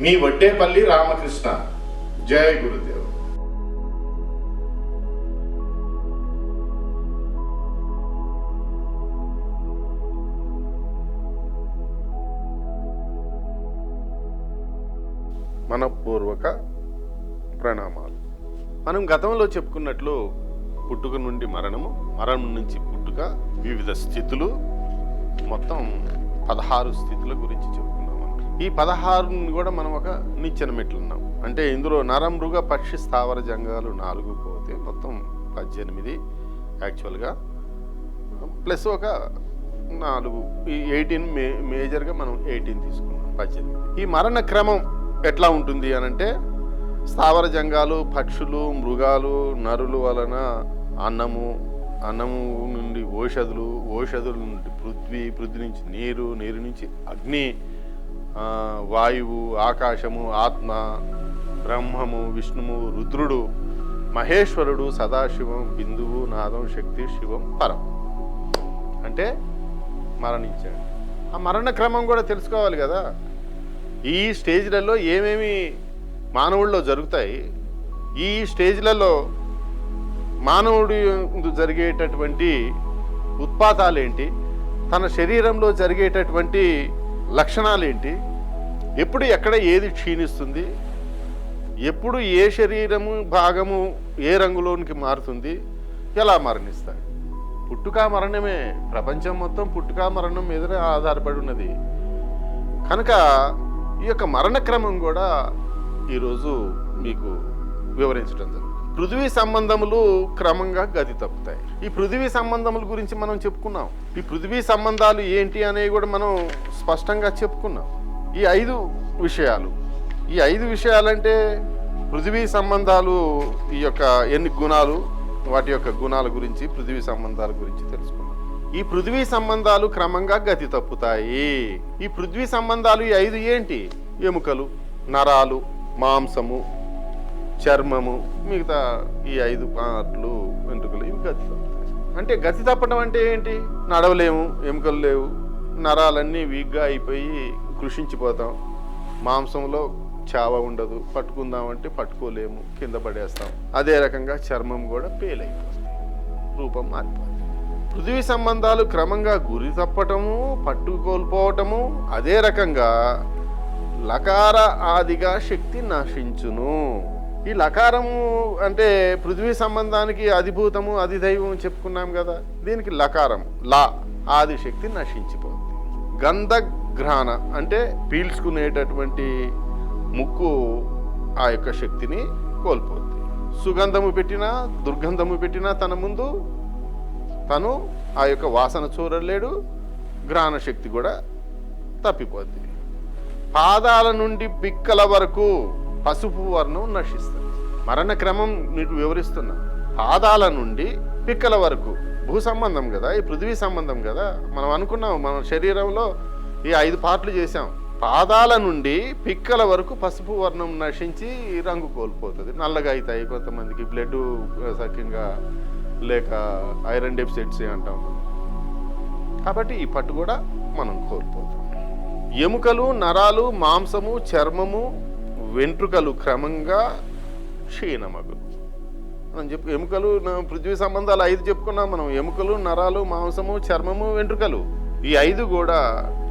మీ వడ్డేపల్లి రామకృష్ణ. జయ గురుదేవ్. మనపూర్వక ప్రణామాలు. మనం గతంలో చెప్పుకున్నట్లు పుట్టుక నుండి మరణము మరణం నుంచి పుట్టుక వివిధ స్థితులు మొత్తం పదహారు స్థితుల గురించి చెప్పుకున్నాం. ఈ పదహారుని కూడా మనం ఒక నిచ్చెన మెట్లున్నాం. అంటే ఇందులో నరమృగ పక్షి స్థావర జంగాలు నాలుగు పోతే మొత్తం పద్దెనిమిది యాక్చువల్గా. ప్లస్ ఒక నాలుగు ఈ ఎయిటీన్ మే మేజర్గా మనం ఎయిటీన్ తీసుకున్నాం పద్దెనిమిది. ఈ మరణ క్రమం ఎట్లా ఉంటుంది అని అంటే స్థావర జంగాలు పక్షులు మృగాలు నరులు వలన అన్నము అన్నము నుండి ఓషధులు ఓషధుల నుండి పృథ్వీ పృథ్వీ నుంచి నీరు నీరు నుంచి అగ్ని వాయువు ఆకాశము ఆత్మ బ్రహ్మము విష్ణువు రుద్రుడు మహేశ్వరుడు సదాశివం బిందువు నాదం శక్తి శివం పరం. అంటే మరణించాడు. ఆ మరణ క్రమం కూడా తెలుసుకోవాలి కదా. ఈ స్టేజ్లలో ఏమేమి మానవుల్లో జరుగుతాయి ఈ స్టేజ్లలో మానవుడి జరిగేటటువంటి ఉత్పాతాలు ఏంటి తన శరీరంలో జరిగేటటువంటి లక్షణాలు ఏంటి ఎప్పుడు ఎక్కడ ఏది క్షీణిస్తుంది? ఎప్పుడు ఏ శరీరము భాగము ఏ రంగులోనికి మారుతుంది? ఎలా మరణిస్తాడు పుట్టుక మరణమే ప్రపంచం మొత్తం పుట్టుక మరణం మీదనే ఆధారపడి ఉన్నది. కనుక ఈ యొక్క మరణ క్రమం కూడా ఈరోజు మీకు వివరించడం జరుగుతుంది. పృథ్వీ సంబంధములు క్రమంగా గతి తప్పుతాయి. ఈ పృథ్వీ సంబంధముల గురించి మనం చెప్పుకున్నాం. ఈ పృథ్వీ సంబంధాలు ఏంటి అనేవి కూడా మనం స్పష్టంగా చెప్పుకున్నాం. ఈ ఐదు విషయాలు. ఈ ఐదు విషయాలంటే పృథ్వీ సంబంధాలు ఈ యొక్క ఎన్ని గుణాలు వాటి యొక్క గుణాల గురించి పృథ్వీ సంబంధాల గురించి తెలుసుకున్నాం. ఈ పృథ్వీ సంబంధాలు క్రమంగా గతి తప్పుతాయి. ఈ పృథ్వీ సంబంధాలు ఈ ఐదు ఏంటి? ఎముకలు నరాలు మాంసము చర్మము మిగతా ఈ ఐదు పార్ట్లు వెంట్రుకలు ఇవి గతి అంటే గతి తప్పడం అంటే ఏంటి? నడవలేము ఎముకలు లేవు నరాలన్నీ వీక్గా అయిపోయి కృషించిపోతాం. మాంసంలో చావ ఉండదు పట్టుకుందామంటే పట్టుకోలేము కింద పడేస్తాం. అదే రకంగా చర్మం కూడా పేలైపోతుంది రూపం మారిపోతుంది. పృథ్వీ సంబంధాలు క్రమంగా గురి తప్పటము పట్టుకోల్పోవటము అదే రకంగా లకార ఆదిగా శక్తి నశించును. ఈ లకారము అంటే పృథ్వీ సంబంధానికి అధిభూతము అధిదైవం చెప్పుకున్నాం కదా దీనికి లకారం లా ఆది శక్తి నశించిపోతుంది. గంధఘ్రాణ అంటే పీల్చుకునేటటువంటి ముక్కు ఆ యొక్క శక్తిని కోల్పోతుంది. సుగంధము పెట్టినా దుర్గంధము పెట్టినా తన ముందు తను ఆ యొక్క వాసన చూడలేడు గ్రహణ శక్తి కూడా తప్పిపోద్ది పాదాల నుండి పిక్కల వరకు పసుపు వర్ణం నశిస్తుంది. మరణ క్రమం మీకు వివరిస్తున్నా. పాదాల నుండి పిక్కల వరకు భూ సంబంధం కదా ఈ పృథ్వీ సంబంధం కదా. మనం అనుకున్నాం మన శరీరంలో ఈ ఐదు పార్ట్లు చేసాం పాదాల నుండి పిక్కల వరకు పసుపు వర్ణం నశించి రంగు కోల్పోతుంది. నల్లగా అవుతాయి కొంతమందికి బ్లడ్ సఖ్యంగా లేక ఐరన్ డెఫిసిట్స్ అంటాం. కాబట్టి ఈ పట్టు కూడా మనం కోల్పోతాం. ఎముకలు నరాలు మాంసము చర్మము వెంట్రుకలు క్రమంగా క్షీణమగు. మనం చెప్పు ఎముకలు పృథ్వీ సంబంధాలు ఐదు చెప్పుకున్నాం మనం. ఎముకలు నరాలు మాంసము చర్మము వెంట్రుకలు. ఈ ఐదు కూడా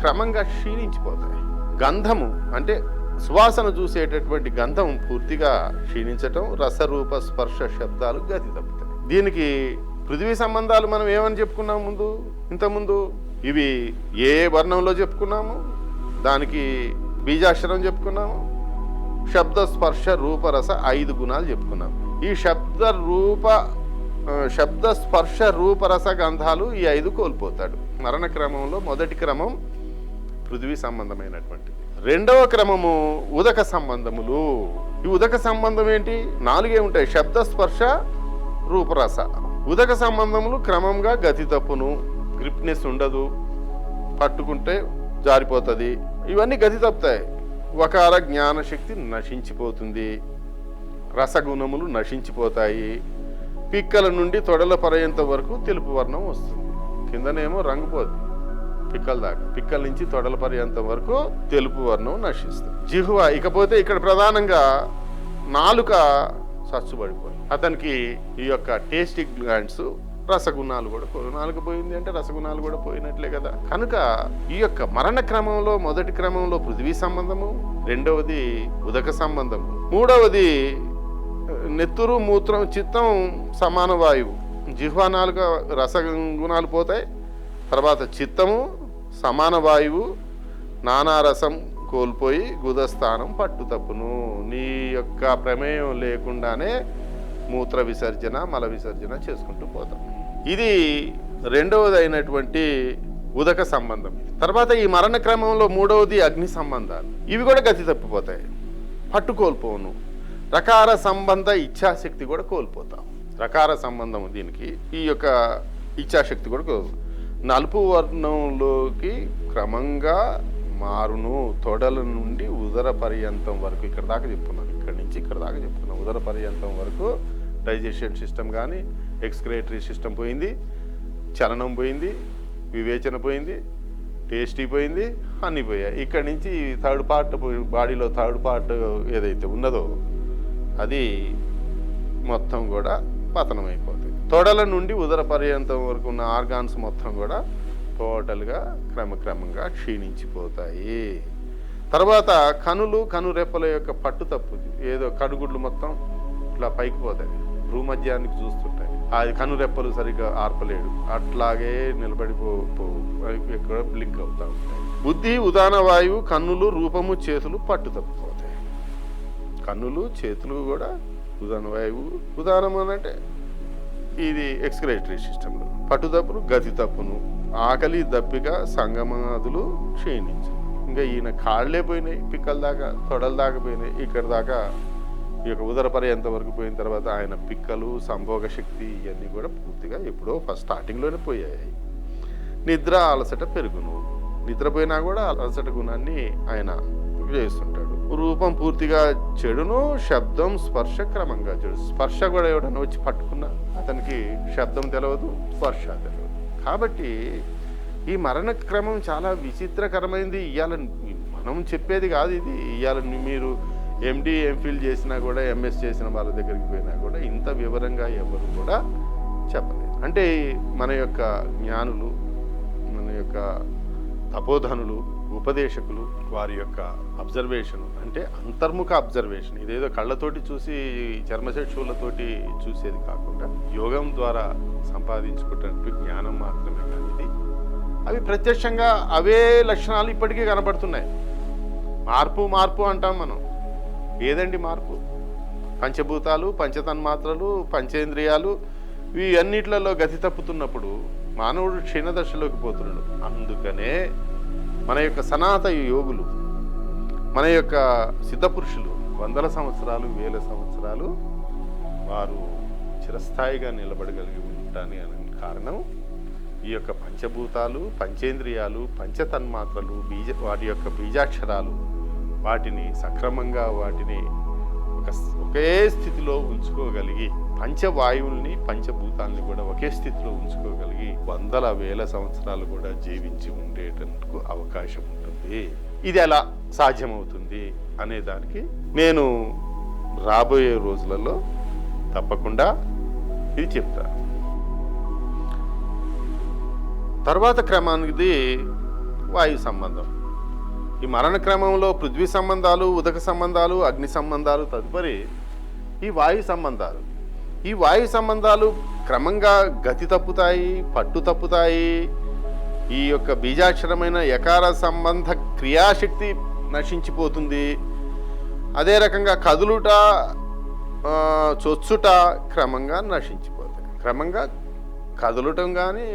క్రమంగా క్షీణించిపోతాయి. గంధము అంటే సువాసన చూసేటటువంటి గంధం పూర్తిగా క్షీణించటం రసరూప స్పర్శ శబ్దాలు గతి తప్పుతాయి. దీనికి పృథ్వీ సంబంధాలు మనం ఏమని చెప్పుకున్నాం ముందు ఇంతకుముందు? ఇవి ఏ వర్ణంలో చెప్పుకున్నాము? దానికి బీజాక్షరం చెప్పుకున్నాము? శబ్ద స్పర్శ రూపరస ఐదు గుణాలు చెప్పుకున్నాం. ఈ శబ్ద రూప శబ్ద స్పర్శ రూపరస గంధాలు ఈ ఐదు కోల్పోతాడు. మరణ క్రమంలో మొదటి క్రమం పృథ్వీ సంబంధమైనటువంటిది రెండవ క్రమము ఉదక సంబంధములు. ఈ ఉదక సంబంధం ఏంటి? నాలుగే ఉంటాయి. శబ్ద స్పర్శ రూపరస. ఉదక సంబంధములు క్రమంగా గతి తప్పును గ్రిప్నెస్ ఉండదు పట్టుకుంటే జారిపోతుంది. ఇవన్నీ గతి తప్పుతాయి. వకార జ్ఞానశక్తి నశించిపోతుంది. రసగుణములు నశించిపోతాయి. పిక్కల నుండి తొడల పరయంత వరకు తెలుపు వర్ణం వస్తుంది. కిందనేమో రంగు పిక్కల దాకా. పిక్కల నుంచి తొడల పర్యంతం వరకు తెలుపు వర్ణం నశిస్తుంది. జిహ్వ ఇకపోతే ఇక్కడ ప్రధానంగా నాలుక సచ్చుబడిపోయింది అతనికి ఈ యొక్క టేస్టిక్ గ్లాండ్స్ రసగుణాలు కూడా పోయి పోయింది అంటే రసగుణాలు కూడా పోయినట్లే కదా. కనుక ఈ యొక్క మరణ క్రమంలో మొదటి క్రమంలో పృథ్వీ సంబంధము రెండవది ఉదక సంబంధము మూడవది నెత్తురు మూత్రం చిత్తం సమాన వాయువు. జిహ్వా నాలుక రసగుణాలు పోతాయి. తర్వాత చిత్తము సమాన వాయువు నానారసం కోల్పోయి గుదస్థానం పట్టుతప్పును. నీ యొక్క ప్రమేయం లేకుండానే మూత్ర విసర్జన మల విసర్జన చేసుకుంటూ పోతాం. ఇది రెండవది అయినటువంటి ఉదక సంబంధం. తర్వాత ఈ మరణ క్రమంలో మూడవది అగ్ని సంబంధాలు. ఇవి కూడా గతి తప్పిపోతాయి. పట్టు కోల్పోను రకార సంబంధ ఇచ్ఛాశక్తి కూడా కోల్పోతాం. రకార సంబంధం దీనికి ఈ యొక్క ఇచ్ఛాశక్తి కూడా కోల్పో నలుపు వర్ణంలోకి క్రమంగా మారును. తొడల నుండి ఉదర పర్యంతం వరకు ఇక్కడ దాకా చెప్పుకున్నాను ఇక్కడ నుంచి ఇక్కడ దాకా చెప్పుకున్నాను ఉదర పర్యంతం వరకు డైజెషన్ సిస్టమ్ కానీ ఎక్స్క్రేటరీ సిస్టమ్ పోయింది చలనం పోయింది వివేచన పోయింది టేస్టీ పోయింది అన్నీ పోయాయి. ఇక్కడి నుంచి థర్డ్ పార్ట్ బాడీలో థర్డ్ పార్ట్ ఏదైతే ఉన్నదో అది మొత్తం కూడా పతనం అయిపోతుంది తొడల నుండి ఉదర పర్యంతం వరకు ఉన్న ఆర్గాన్స్ మొత్తం కూడా టోటల్గా క్రమక్రమంగా క్షీణించిపోతాయి. తర్వాత కనులు కనురెప్పల యొక్క పట్టు తప్పు ఏదో కడుగుడ్లు మొత్తం ఇట్లా పైకి పోతాయి. భూమధ్యానికి చూస్తుంటాయి. అది కనురెప్పలు సరిగ్గా ఆర్పలేడు. అట్లాగే నిలబడిపో ఎక్కడ బ్లింక్ అవుతా ఉంటాయి. బుద్ధి ఉదాన వాయువు కన్నులు రూపము చేతులు పట్టు తప్పిపోతాయి కన్నులు చేతులు కూడా ఉదాన వాయువు ఉదాహరణ అంటే ఇది ఎక్స్క్రేటరీ సిస్టంలో. పట్టుదప్పును గతి తప్పును ఆకలి దప్పిక సంగమాదులు క్షీణించు ఇంకా ఈయన కాళ్ళే పోయినాయి పిక్కల దాకా తొడల దాకా పోయినాయి ఇక్కడ దాకా ఈ యొక్క ఉదర పర్యంత వరకు పోయిన తర్వాత ఆయన పిక్కలు సంభోగ శక్తి ఇవన్నీ కూడా పూర్తిగా ఎప్పుడో ఫస్ట్ స్టార్టింగ్లోనే పోయాయి. నిద్ర అలసట పెరుగును. నిద్రపోయినా కూడా అలసట గుణాన్ని ఆయన చేస్తుంటాడు. రూపం పూర్తిగా చెడును శబ్దం స్పర్శ క్రమంగా చెడు. స్పర్శ కూడా ఎవడన్నా వచ్చి పట్టుకున్నా అతనికి శబ్దం తెలియదు స్పర్శ తెలియదు కాబట్టి ఈ మరణ క్రమం చాలా విచిత్రకరమైంది. ఇవాళ మనం చెప్పేది కాదు ఇది. ఇవాళ మీరు ఎండి ఎంఫిల్ చేసినా కూడా ఎంఎస్ చేసిన వాళ్ళ దగ్గరికి పోయినా కూడా ఇంత వివరంగా ఎవరు కూడా చెప్పలేదు. అంటే మన యొక్క జ్ఞానులు మన యొక్క తపోధనులు ఉపదేశకులు వారి యొక్క అబ్జర్వేషన్ అంటే అంతర్ముఖ అబ్జర్వేషన్ ఇదేదో కళ్ళతోటి చూసి చర్మశక్షువులతోటి చూసేది కాకుండా యోగం ద్వారా సంపాదించుకున్నట్టు జ్ఞానం మాత్రమే కానీ ఇది. అవి ప్రత్యక్షంగా అవే లక్షణాలు ఇప్పటికీ కనబడుతున్నాయి మార్పు మార్పు అంటాం మనం. ఏదండి మార్పు? పంచభూతాలు పంచతన్మాత్రలు పంచేంద్రియాలు ఇవి అన్నిట్లలో గతి తప్పుతున్నప్పుడు మానవుడు క్షీణదశలోకి పోతున్నాడు. అందుకనే మన యొక్క సనాతన యోగులు మన యొక్క సిద్ధపురుషులు వందల సంవత్సరాలు వేల సంవత్సరాలు వారు చిరస్థాయిగా నిలబడగలిగి ఉంటాని అనే కారణం ఈ యొక్క పంచభూతాలు పంచేంద్రియాలు పంచతన్మాత్రలు బీజ వాటి యొక్క బీజాక్షరాలు వాటిని సక్రమంగా వాటిని ఒక ఒకే స్థితిలో ఉంచుకోగలిగి పంచవాయువుల్ని పంచభూతాల్ని కూడా ఒకే స్థితిలో ఉంచుకోగలిగి వందల వేల సంవత్సరాలు కూడా జీవించి ఉండేటందుకు అవకాశం ఉంటుంది. ఇది ఎలా సాధ్యమవుతుంది అనే దానికి నేను రాబోయే రోజులలో తప్పకుండా ఇది చెప్తాను తర్వాత క్రమానికి వాయు సంబంధం. ఈ మరణ క్రమంలో పృథ్వీ సంబంధాలు ఉదక సంబంధాలు అగ్ని సంబంధాలు తదుపరి ఈ వాయు సంబంధాలు. ఈ వాయు సంబంధాలు క్రమంగా గతి తప్పుతాయి పట్టు తప్పుతాయి. ఈ యొక్క బీజాక్షరమైన యకార సంబంధ క్రియాశక్తి నశించిపోతుంది. అదే రకంగా కదులుట చొచ్చుట క్రమంగా నశించిపోతాయి. క్రమంగా కదలటం కానీ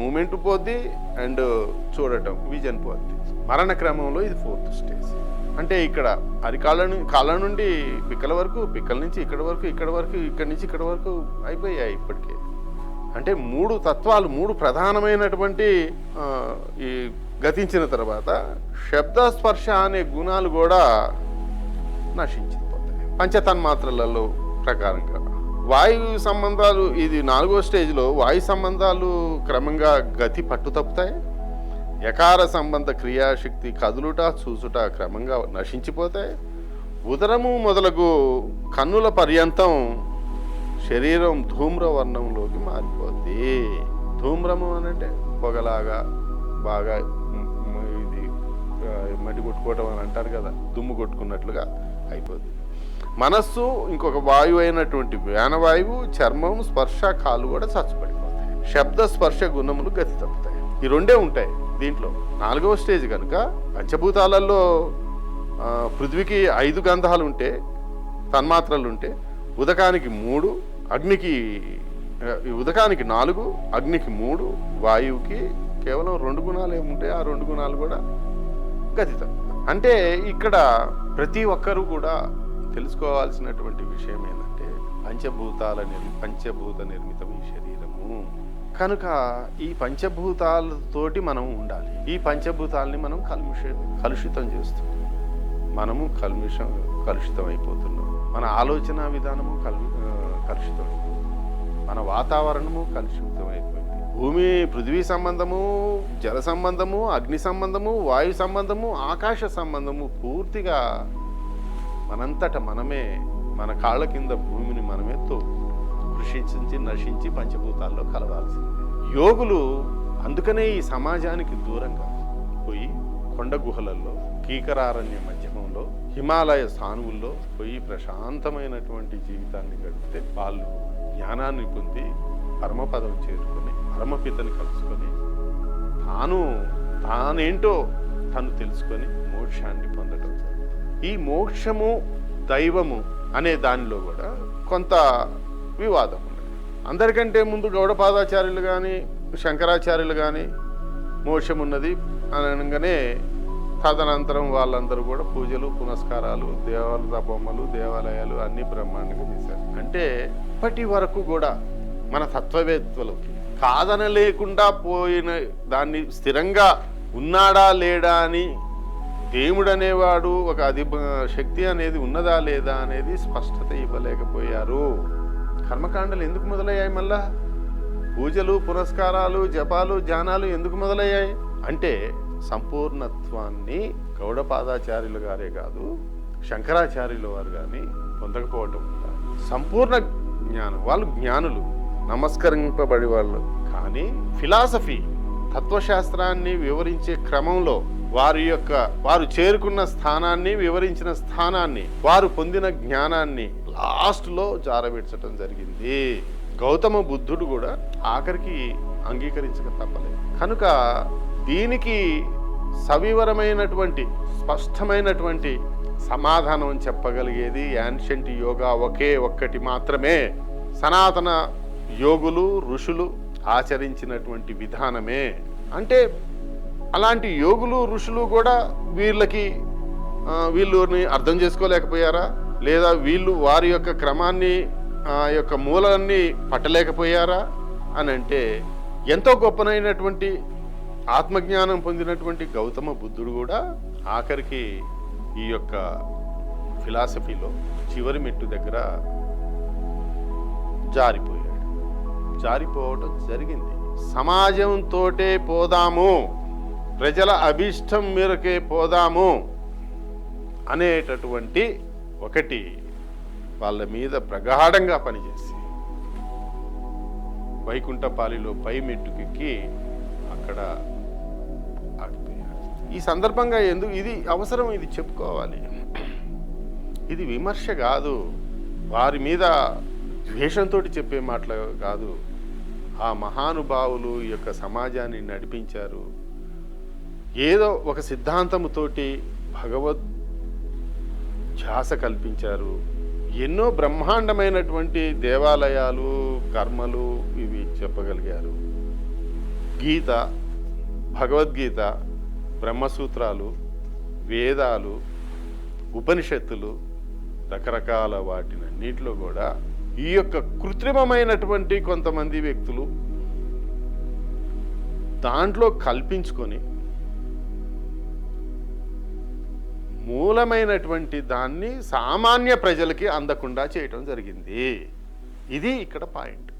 మూమెంట్ పోద్ది అండ్ చూడటం విజన్ పోద్ది. మరణ క్రమంలో ఇది ఫోర్త్ స్టేజ్. అంటే ఇక్కడ అరికాళ్ళ ను- కాళ్ళ నుండి పిక్కల వరకు పిక్కల నుంచి ఇక్కడ వరకు ఇక్కడ వరకు ఇక్కడ నుంచి ఇక్కడ వరకు అయిపోయాయి ఇప్పటికే. అంటే మూడు తత్వాలు మూడు ప్రధానమైనటువంటి ఈ గతించిన తర్వాత శబ్ద స్పర్శ అనే గుణాలు కూడా నశించిపోతాయి. పంచతన్మాత్రలలో ప్రకారంగా. వాయు సంబంధాలు ఇది నాలుగో స్టేజ్లో వాయు సంబంధాలు క్రమంగా గతి పట్టు తప్పుతాయి యకార సంబంధ క్రియాశక్తి కదులుట చూసుట క్రమంగా నశించిపోతాయి ఉదరము మొదలగు కన్నుల పర్యంతం శరీరం ధూమ్ర వర్ణంలోకి మారిపోద్ది. ధూమ్రము అనంటే పొగలాగా బాగా ఇది మడి మట్టి కొట్టుకోవటం అని అంటారు కదా దుమ్ము కొట్టుకున్నట్లుగా అయిపోద్ది. మనస్సు ఇంకొక వాయువు అయినటువంటి వ్యానవాయువు చర్మం స్పర్శ కాలు కూడా చచ్చుపడిపోతాయి శబ్ద స్పర్శ గుణములు గతి తప్పుతాయి. ఈ రెండే ఉంటాయి. దీంట్లో నాలుగవ స్టేజ్ కనుక పంచభూతాలలో పృథ్వీకి ఐదు గంధాలు ఉంటే తన్మాత్రలు ఉంటే ఉదకానికి మూడు అగ్నికి ఉదకానికి నాలుగు అగ్నికి మూడు వాయువుకి కేవలం రెండు గుణాలు ఏముంటాయి ఆ రెండు గుణాలు కూడా గతితం. అంటే ఇక్కడ ప్రతి ఒక్కరూ కూడా తెలుసుకోవాల్సినటువంటి విషయం ఏంటంటే పంచభూతాల నిర్మి పంచభూత నిర్మితం ఈ శరీరము. కనుక ఈ పంచభూతాలతోటి మనం ఉండాలి. ఈ పంచభూతాలని మనం కలుషి కలుషితం చేస్తున్నాం మనము కల్మిషం కలుషితం అయిపోతున్నాం మన ఆలోచన విధానము కలు కలుషితం మన వాతావరణము కలుషితం అయిపోయింది భూమి పృథ్వీ సంబంధము జల సంబంధము అగ్ని సంబంధము వాయు సంబంధము ఆకాశ సంబంధము పూర్తిగా మనంతట మనమే మన కాళ్ళ కింద భూమిని మనమే తో కృషించి నశించి పంచభూతాల్లో కలవాల్సింది. యోగులు అందుకనే ఈ సమాజానికి దూరంగా పోయి కొండ గుహలలో కీకరారణ్య మధ్యమంలో హిమాలయ సానువుల్లో పోయి ప్రశాంతమైనటువంటి జీవితాన్ని గడిపితే వాళ్ళు జ్ఞానాన్ని పొంది పరమపదం చేరుకొని పరమపితని కలుసుకొని తాను తానేంటో తను తెలుసుకొని మోక్షాన్ని పొందడం ఈ మోక్షము దైవము అనే దానిలో కూడా కొంత వివాదం అందరికంటే ముందు గౌడపాదాచార్యులు కానీ శంకరాచార్యులు కానీ మోక్షం ఉన్నది అనగానే తదనంతరం వాళ్ళందరూ కూడా పూజలు పునస్కారాలు దేవాలయ బొమ్మలు దేవాలయాలు అన్ని బ్రహ్మాండంగా చేశారు. అంటే ఇప్పటి వరకు కూడా మన తత్వవేత్తలకి కాదనలేకుండా పోయిన దాన్ని స్థిరంగా ఉన్నాడా లేడా అని దేవుడు అనేవాడు ఒక అధి శక్తి అనేది ఉన్నదా లేదా అనేది స్పష్టత ఇవ్వలేకపోయారు. కర్మకాండలు ఎందుకు మొదలయ్యాయి మళ్ళా? పూజలు పురస్కారాలు జపాలు ధ్యానాలు ఎందుకు మొదలయ్యాయి? అంటే సంపూర్ణత్వాన్ని గౌడపాదాచార్యులు గారే కాదు శంకరాచార్యుల వారు కానీ పొందకపోవటం వల్ల. సంపూర్ణ జ్ఞానం వాళ్ళు జ్ఞానులు నమస్కరింపబడి వాళ్ళు. కానీ ఫిలాసఫీ తత్వశాస్త్రాన్ని వివరించే క్రమంలో వారి యొక్క వారు చేరుకున్న స్థానాన్ని వివరించిన స్థానాన్ని వారు పొందిన జ్ఞానాన్ని లాస్ట్లో జారబెట్టడం జరిగింది. గౌతమ బుద్ధుడు కూడా ఆఖరికి అంగీకరించక తప్పలేదు. కనుక దీనికి సవివరమైనటువంటి స్పష్టమైనటువంటి సమాధానం చెప్పగలిగేది యాన్షంట్ యోగా ఒకే ఒక్కటి మాత్రమే. సనాతన యోగులు ఋషులు ఆచరించినటువంటి విధానమే. అంటే అలాంటి యోగులు ఋషులు కూడా వీళ్ళకి వీళ్ళని అర్థం చేసుకోలేకపోయారా? లేదా వీళ్ళు వారి యొక్క క్రమాన్ని ఆ యొక్క మూలాన్ని పట్టలేకపోయారా అని అంటే ఎంతో గొప్పనైనటువంటి ఆత్మజ్ఞానం పొందినటువంటి గౌతమ బుద్ధుడు కూడా ఆఖరికి ఈ యొక్క ఫిలాసఫీలో చివరి మెట్టు దగ్గర జారిపోయాడు. జారిపోవటం జరిగింది. సమాజంతో పోదాము ప్రజల అభిష్టం మేరకే పోదాము అనేటటువంటి ఒకటి వాళ్ళ మీద ప్రగాఢంగా పనిచేసి వైకుంఠపాలిలో పై మెట్టుకెక్కి అక్కడ ఆగిపోయాడు ఈ సందర్భంగా ఎందుకు ఇది అవసరం ఇది చెప్పుకోవాలి. ఇది విమర్శ కాదు. వారి మీద ద్వేషంతో చెప్పే మాటలు కాదు. ఆ మహానుభావులు ఈ యొక్క సమాజాన్ని నడిపించారు. ఏదో ఒక సిద్ధాంతముతోటి భగవద్ ధ్యాస కల్పించారు. ఎన్నో బ్రహ్మాండమైనటువంటి దేవాలయాలు కర్మలు ఇవి చెప్పగలిగారు. గీత భగవద్గీత బ్రహ్మసూత్రాలు వేదాలు ఉపనిషత్తులు రకరకాల వాటినన్నింటిలో కూడా ఈ యొక్క కృత్రిమమైనటువంటి కొంతమంది వ్యక్తులు దాంట్లో కల్పించుకొని మూలమైనటువంటి దాన్ని సామాన్య ప్రజలకి అందకుండా చేయటం జరిగింది. ఇది ఇక్కడ పాయింట్.